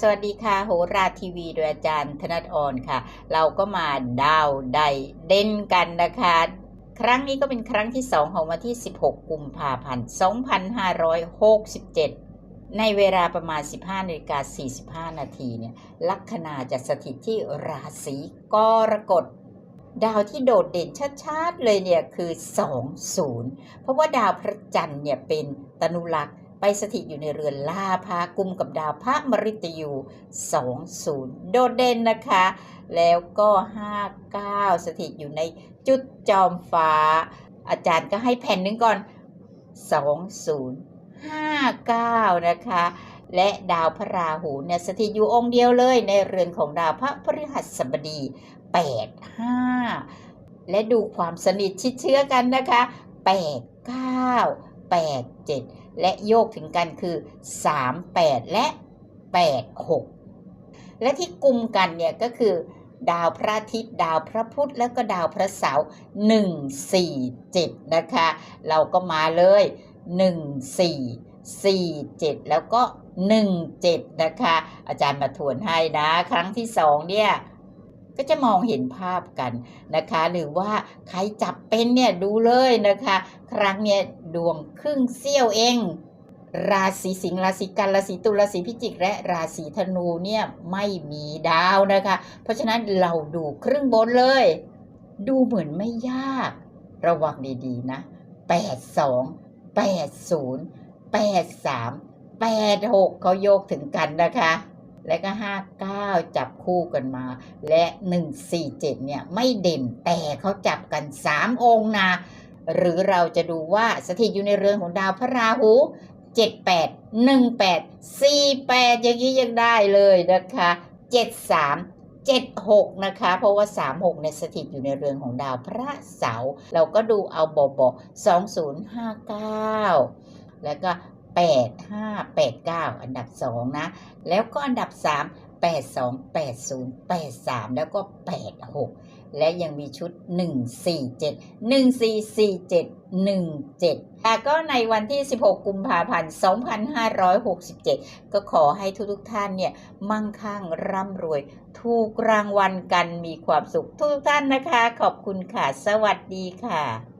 สวัสดีค่ะ โหราทีวีโดยอาจารย์ธนัทออนค่ะ เราก็มาดาวไดเด่นกันนะคะ ครั้งนี้ก็เป็นครั้งที่ 2 ของวันที่ 16 กุมภาพันธ์ 2567 ในเวลาประมาณ 15นาฬิกา45 นาทีเนี่ยลัคนาจะสถิตที่ราศีกรกฎดาวที่โดดเด่นชัดๆเลยเนี่ยคือ 20 เพราะว่าดาวพระจันทร์เนี่ยเป็นตนุลักษ์ สถิตอยู่ในเรือนลาภากุมกับดาวพระมฤตยู 20 โดดเด่นนะคะ แล้วก็ 59 สถิตอยู่ในจุดจอมฟ้า อาจารย์ก็ให้แผ่นหนึงก่อน 20 59 นะคะ และดาวพระราหูเนี่ยสถิตอยู่องค์เดียวเลยในเรือนของดาวพระพฤหัสบดี 8 5 และดูความสนิทชิดเชื้อกันนะคะ 8 9 8 7 และโยกถึงกันคือ 3 8 และ 8 6 และที่กลุ่มกันเนี่ยก็คือ ดาวพระอาทิตย์ดาวพระพุธแล้วก็ดาวพระเสาร์1 4 7 นะคะ เราก็มาเลย 1 4 4 7 แล้วก็ 1 7 นะคะ อาจารย์มาทวนให้นะ ครั้งที่ 2 เนี่ยก็จะมองเห็นภาพกันนะคะ หรือว่าใครจับเป็นเนี่ยดูเลยนะคะ ครั้งเนี่ย ดวงครึ่งเสี้ยวเอง ราศีสิงห์ราศีกันราศีตุลราศีพิจิก และราศีธนูเนี่ยไม่มีดาวนะคะ เพราะฉะนั้นเราดูครึ่งบนเลย ดูเหมือนไม่ยาก ระวังดีๆนะ82 80 83 86เขาโยกถึงกันนะคะและก็ 59 จับคู่กันมา และ 147 เนี่ย ไม่เด่นแต่เขาจับกัน 3 องค์นะ หรือเราจะดูว่าสถิตอยู่ในเรือนของดาวพระราหู 78 18 48 อย่างนี้ยังได้เลยนะคะ 73 76 นะคะ เพราะว่า 36 เนี่ยสถิตอยู่ในเรือนของดาวพระเสาร์เราก็ดูเอาบอบ2059 แล้วก็ 8589 อันดับ 2 นะ แล้วก็อันดับ 3 82 80 83 แล้วก็ 86 และยังมีชุด 147 1447 17 ค่ะก็ในวันที่ 16 กุมภาพันธ์ 2567 ก็ขอให้ทุกๆท่านเนี่ย มั่งคั่งร่ำรวย ถูกรางวัลกันมีความสุขทุกท่านนะคะ ขอบคุณค่ะ สวัสดีค่ะ